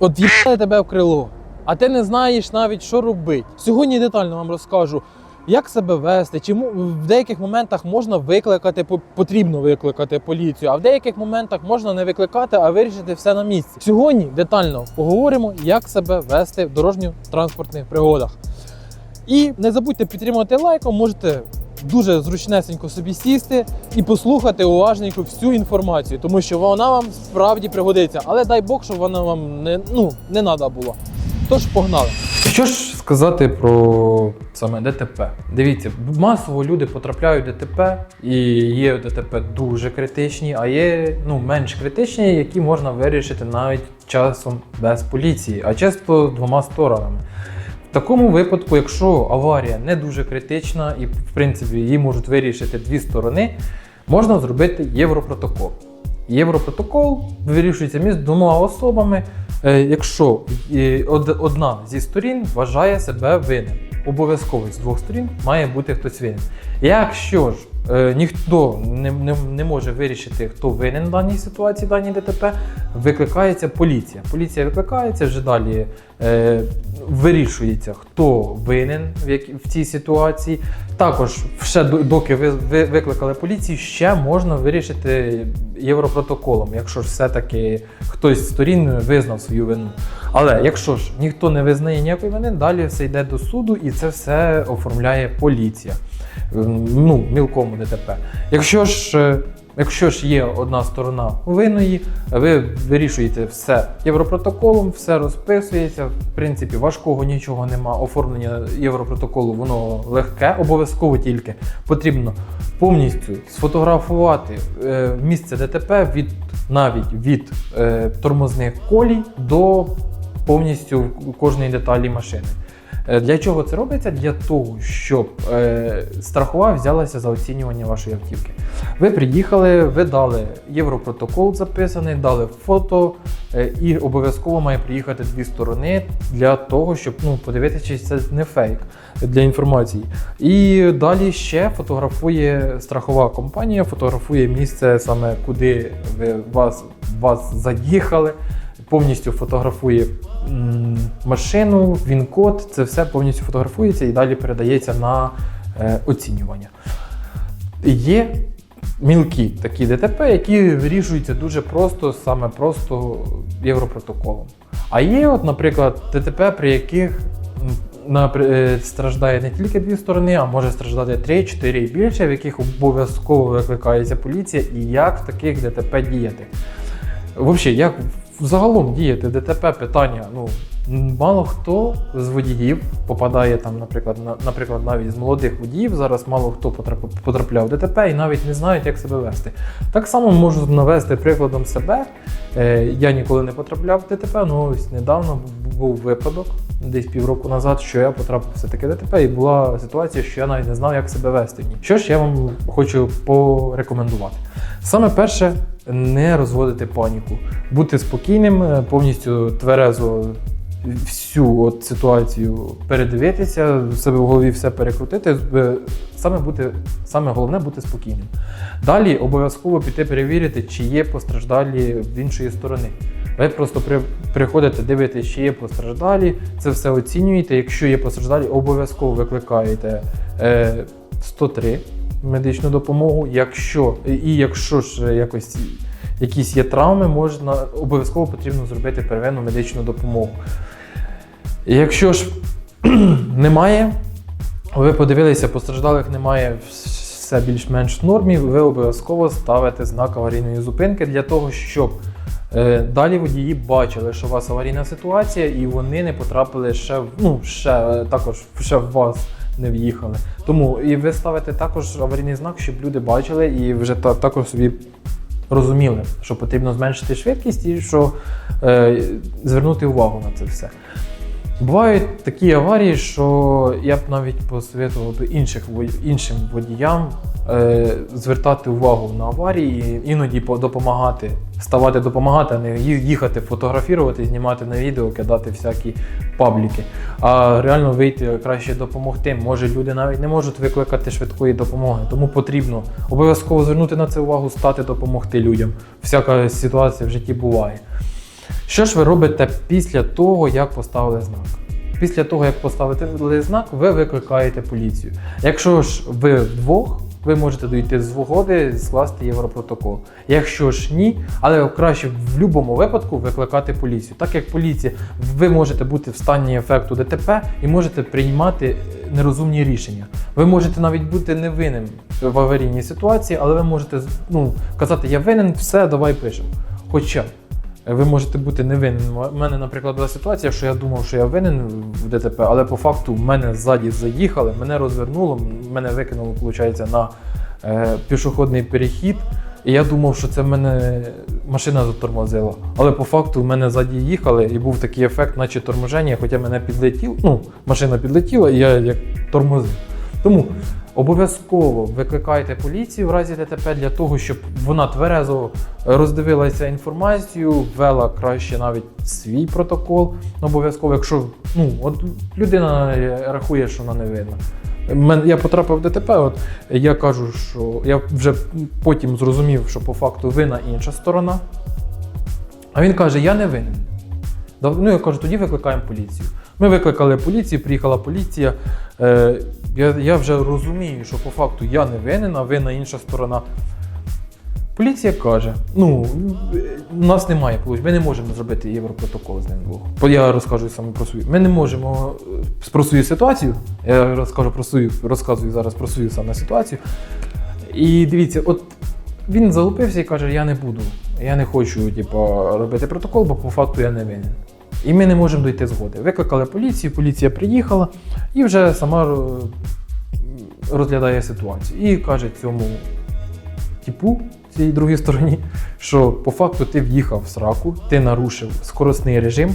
От їбали тебе в крило, а ти не знаєш навіть, що робити. Сьогодні детально вам розкажу, як себе вести, чому в деяких моментах можна викликати, потрібно викликати поліцію, а в деяких моментах можна не викликати, а вирішити все на місці. Сьогодні детально поговоримо, як себе вести в дорожньо-транспортних пригодах. І не забудьте підтримати лайком, можете дуже зручнесенько собі сісти і послухати уважненько всю інформацію, тому що вона вам справді пригодиться. Але дай Бог, щоб вона вам не, ну, не треба була. Тож погнали. Що ж сказати про саме ДТП? Дивіться, масово люди потрапляють в ДТП, і є ДТП дуже критичні, а є ну, менш критичні, які можна вирішити навіть часом без поліції, а часто двома сторонами. В такому випадку, якщо аварія не дуже критична і в принципі її можуть вирішити дві сторони, можна зробити європротокол. Європротокол вирішується між двома особами, е, якщо е, одна зі сторін вважає себе винним. Обов'язково з двох сторін має бути хтось винен. Якщо ж ніхто не, не, не може вирішити, хто винен в даній ситуації, в даній ДТП, викликається поліція. Поліція викликається вже далі. Е, вирішується, хто винен в, як- в цій ситуації. Також, ще доки ви, ви викликали поліцію, ще можна вирішити європротоколом, якщо ж все-таки хтось з сторін визнав свою вину. Але якщо ж ніхто не визнає ніякої вини, далі все йде до суду і це все оформляє поліція. Ну, мілкому ДТП. Якщо ж е, Якщо ж є одна сторона винної, ви вирішуєте все європротоколом, все розписується. В принципі, важкого нічого нема. Оформлення європротоколу воно легке, обов'язково тільки потрібно повністю сфотографувати е, місце ДТП від навіть від е, тормозних колій до повністю кожної деталі машини. Е, Для чого це робиться? Для того, щоб е, страхова взялася за оцінювання вашої автівки. Ви приїхали, ви дали європротокол записаний, дали фото, е, і обов'язково має приїхати дві сторони для того, щоб ну, подивитися, чи це не фейк для інформації. І далі ще фотографує страхова компанія, фотографує місце саме куди ви вас, вас заїхали. Повністю фотографує машину, він-код, це все повністю фотографується і далі передається на е, оцінювання. Є мілкі такі ДТП, які вирішуються дуже просто, саме просто європротоколом. А є, от, наприклад, ДТП, при яких е, страждає не тільки дві сторони, а може страждати три, чотири і більше, в яких обов'язково викликається поліція, і як в таких ДТП діяти. Взагалі, як взагалом діяти ДТП питання, ну. Мало хто з водіїв попадає там, наприклад, на, наприклад, навіть з молодих водіїв зараз мало хто потрап- потрапляв в ДТП і навіть не знають, як себе вести. Так само можу навести прикладом себе. Е, я ніколи не потрапляв в ДТП, ну ось недавно був випадок, десь півроку назад, що я потрапив все таки в ДТП, і була ситуація, що я навіть не знав, як себе вести. Що ж я вам хочу порекомендувати? Саме перше, не розводити паніку, бути спокійним, е, повністю тверезо всю от ситуацію передивитися, в себе в голові все перекрутити. е, Саме бути, саме головне бути спокійним. Далі обов'язково піти перевірити, чи є постраждалі в іншої сторони. Ви просто при, приходите, дивитесь, чи є постраждалі, це все оцінюєте. Якщо є постраждалі, обов'язково викликаєте е, 103 медичну допомогу. Якщо, і якщо ж якось якісь є травми, можна обов'язково потрібно зробити первинну медичну допомогу. Якщо ж немає, ви подивилися, постраждалих немає, все більш-менш в нормі, ви обов'язково ставите знак аварійної зупинки для того, щоб е, далі водії бачили, що у вас аварійна ситуація, і вони не потрапили ще ну, ще е, також ще в вас не в'їхали. Тому і ви ставите також аварійний знак, щоб люди бачили і вже та, також собі розуміли, що потрібно зменшити швидкість і що е, звернути увагу на це все. Бувають такі аварії, що я б навіть посоветував би інших, іншим водіям е, звертати увагу на аварії, іноді допомагати, ставати допомагати, а не їхати фотографувати, знімати на відео, кидати всякі пабліки. А реально вийти краще допомогти. Може, люди навіть не можуть викликати швидкої допомоги, тому потрібно обов'язково звернути на це увагу, стати допомогти людям. Всяка ситуація в житті буває. Що ж ви робите після того, як поставили знак? Після того, як поставили знак, ви викликаєте поліцію. Якщо ж ви вдвох, ви можете дійти з згоди скласти європротокол. Якщо ж ні, але краще в будь-якому випадку викликати поліцію. Так як поліція, ви можете бути в стані ефекту ДТП і можете приймати нерозумні рішення. Ви можете навіть бути невинним в аварійній ситуації, але ви можете ну, казати, я винен, все, давай пишемо. Хоча ви можете бути невинним. У мене, наприклад, була ситуація, що я думав, що я винен в ДТП, але по факту мене ззаді заїхали, мене розвернуло, мене викинуло, виходить, на е, пішохідний перехід. І я думав, що це мене машина затормозила. Але по факту в мене ззаді їхали, і був такий ефект, наче торможення, хоча мене підлетіло, ну, машина підлетіла, і я як тормозив. Тому обов'язково викликайте поліцію в разі ДТП для того, щоб вона тверезо роздивилася інформацію, ввела краще навіть свій протокол. Обов'язково, якщо ну, от людина рахує, що вона не винна. Я потрапив в ДТП, от я кажу, що я вже потім зрозумів, що по факту вина інша сторона. А він каже: Я не винен. Ну, я кажу, тоді викликаємо поліцію. Ми викликали поліцію, приїхала поліція. Е, я, я вже розумію, що по факту я не винен, а винна інша сторона. Поліція каже: ну, у нас немає получ, ми не можемо зробити європротокол з ним двох. Я розкажу саме про свою. Ми не можемо е, про свою ситуацію. Я розкажу про свою, розказую зараз про свою саме ситуацію. І дивіться, от він залупився і каже: Я не буду, я не хочу типу, робити протокол, бо по факту я не винен. І ми не можемо дійти згоди. Викликали поліцію, поліція приїхала і вже сама розглядає ситуацію. І каже цьому типу, цій другій стороні, що по факту ти в'їхав в сраку, ти нарушив скоростний режим.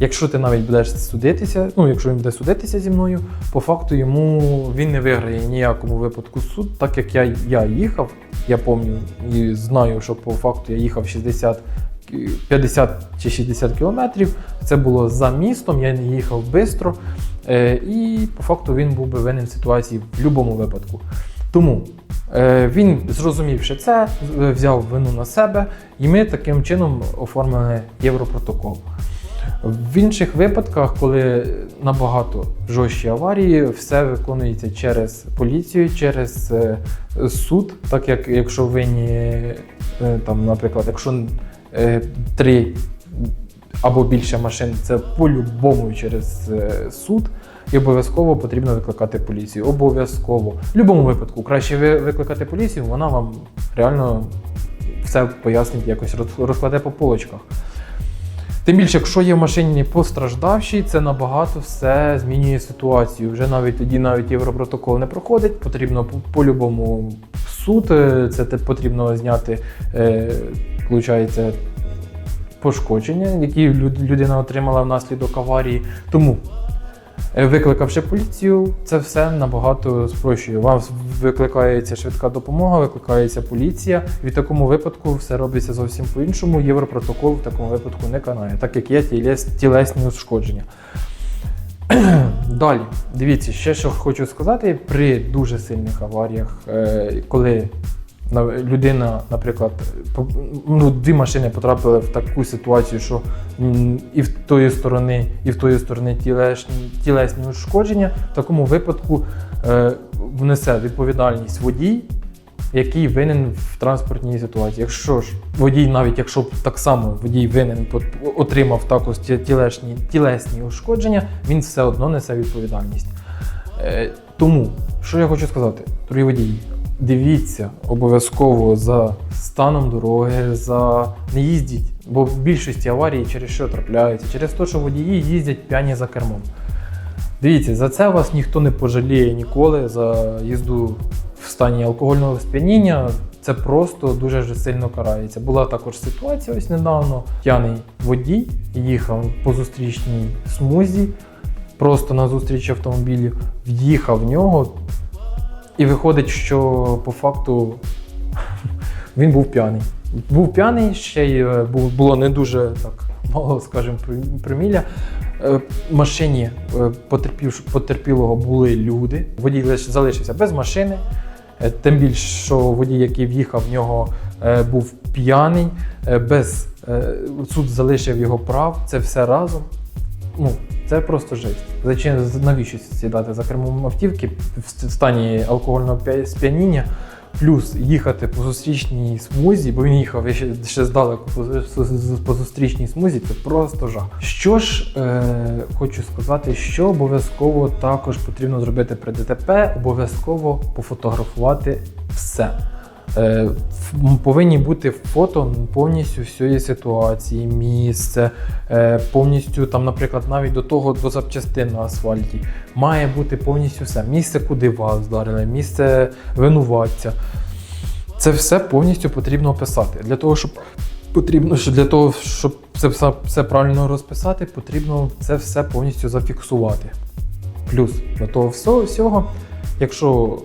Якщо ти навіть будеш судитися, ну якщо він буде судитися зі мною, по факту йому він не виграє ніякому випадку суд, так як я, я їхав, я пам'ятаю і знаю, що по факту я їхав 60 кі- 50 чи 60 кілометрів. Це було за містом, я не їхав швидко. Е, і по факту він був би винен в ситуації в будь-якому випадку. Тому е, він, зрозумівши це, взяв вину на себе, і ми таким чином оформили європротокол. В інших випадках, коли набагато жорсткі аварії, все виконується через поліцію, через е, суд, так як якщо винні, е, там, наприклад, якщо е, три або більше машин, це по-любому через е, суд. І обов'язково потрібно викликати поліцію. Обов'язково. В будь-якому випадку краще ви- викликати поліцію, вона вам реально все пояснить, якось розкладе по полочках. Тим більше, якщо є в машині постраждавший, це набагато все змінює ситуацію. Вже навіть тоді навіть європротокол не проходить, потрібно по- по-любому суд, е, це потрібно зняти, е, виходить, пошкодження, які людина отримала внаслідок аварії. Тому, е, викликавши поліцію, це все набагато спрощує. Вам викликається швидка допомога, викликається поліція. В такому випадку все робиться зовсім по-іншому. Європротокол в такому випадку не канає, так як є тілес, тілесні ушкодження. Далі, дивіться, ще що хочу сказати, при дуже сильних аваріях, е, коли людина, наприклад, ну, дві машини потрапили в таку ситуацію, що і в тої сторони, і в тої сторони тілесні, тілесні ушкодження, в такому випадку е, внесе відповідальність водій, який винен в транспортній ситуації. Якщо ж водій, навіть якщо б так само водій винен отримав також ті- тілесні, тілесні ушкодження, він все одно несе відповідальність. Е, тому, що я хочу сказати, дорогі водії, дивіться обов'язково за станом дороги, за не їздіть, бо в більшості аварій через що трапляються? Через те, що водії їздять п'яні за кермом. Дивіться, за це вас ніхто не пожаліє ніколи за їзду в стані алкогольного сп'яніння. Це просто дуже сильно карається. Була також ситуація ось недавно. П'яний водій їхав по зустрічній смузі, просто на зустріч автомобілів, в'їхав в нього, і виходить, що по факту він був п'яний. Був п'яний, ще й е, було не дуже так мало, скажімо, при- примілля. Е, В машині е, потерпілого були люди. Водій залишився без машини. Е, Тим більше, що водій, який в'їхав в нього, е, був п'яний, е, без е, суд залишив його прав, це все разом. Ну, це просто жесть. Зачем навіщо сідати за кермом автівки в стані алкогольного п'я- сп'яніння, плюс їхати по зустрічній смузі, бо він їхав ще, ще здалеку по зустрічній смузі, це просто жах. Що ж, е, хочу сказати, що обов'язково також потрібно зробити при ДТП, обов'язково пофотографувати все. Е, повинні бути фото повністю всієї ситуації, місце, е, повністю там, наприклад, навіть до того до запчастин на асфальті. Має бути повністю все. Місце, куди вас вдарили, місце винуватця. Це все повністю потрібно описати. Для того, щоб потрібно, для того, щоб це все, все правильно розписати, потрібно це все повністю зафіксувати. Плюс до того всього, якщо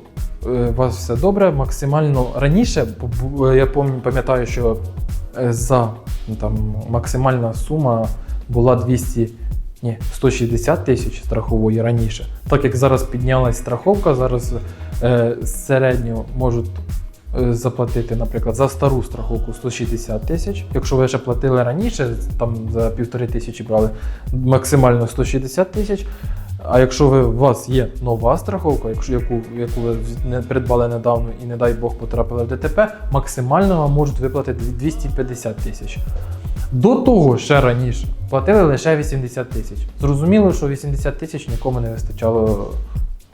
у вас все добре, максимально раніше, бу- я пам'ятаю, що е, за ну, там, максимальна сума була 200, ні, 160 тисяч страхової раніше. Так як зараз піднялась страховка, зараз е, середньо можуть е, заплатити, наприклад, за стару страховку 160 тисяч. Якщо ви ще платили раніше, там за півтори тисячі брали максимально 160 тисяч. А якщо ви, у вас є нова страховка, якщо яку, яку ви не придбали недавно і не дай Бог потрапили в ДТП, максимально вам можуть виплатити 250 тисяч. До того ще раніше платили лише 80 тисяч. Зрозуміло, що 80 тисяч нікому не вистачало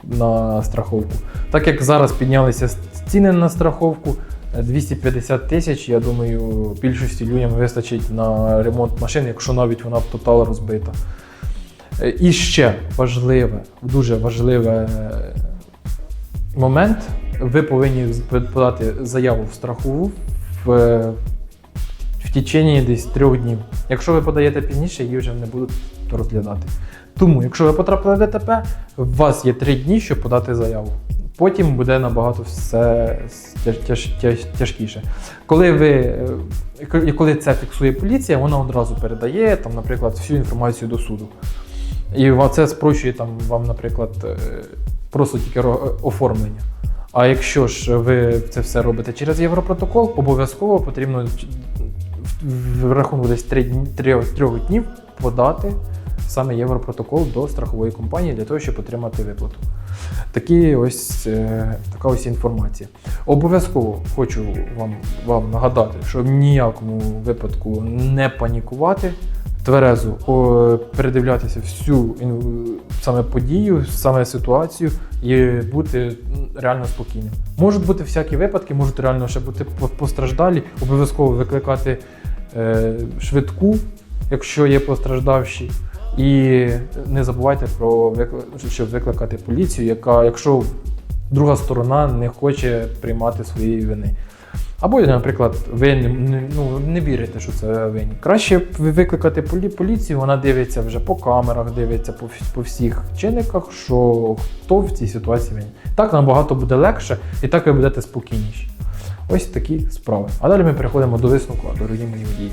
на страховку. Так як зараз піднялися ціни на страховку, е, 250 тисяч, я думаю, більшості людям вистачить на ремонт машини, якщо навіть вона в тотал розбита. Е, І ще важливе, дуже важливе е, момент. Ви повинні подати заяву в страхову в, е, в течение десь трьох днів. Якщо ви подаєте пізніше, її вже не будуть розглядати. Тому, якщо ви потрапили в ДТП, у вас є три дні, щоб подати заяву. Потім буде набагато все тяж, тяж, тяж, тяжкіше. Коли ви коли це фіксує поліція, вона одразу передає там, наприклад, всю інформацію до суду. І це спрощує там вам, наприклад, е, просто тільки оформлення. А якщо ж ви це все робите через Європротокол, обов'язково потрібно в рахунку десь 3, 3 днів подати саме Європротокол до страхової компанії для того, щоб отримати виплату. Такі ось, е, така ось інформація. Обов'язково хочу вам, вам нагадати, що в ніякому випадку не панікувати, тверезо передивлятися всю саме подію, саме ситуацію і бути реально спокійним. Можуть бути всякі випадки, можуть реально ще бути постраждалі, обов'язково викликати е, швидку, якщо є постраждавші. І не забувайте про викли... щоб викликати поліцію, яка, якщо друга сторона не хоче приймати свої вини. Або, наприклад, ви ну, не вірите, що це винні. Краще викликати полі- поліцію, вона дивиться вже по камерах, дивиться по, по всіх чинниках, що хто в цій ситуації винні. Так набагато буде легше, і так ви будете спокійніші. Ось такі справи. А далі ми переходимо до висновку, дорогі мої водії.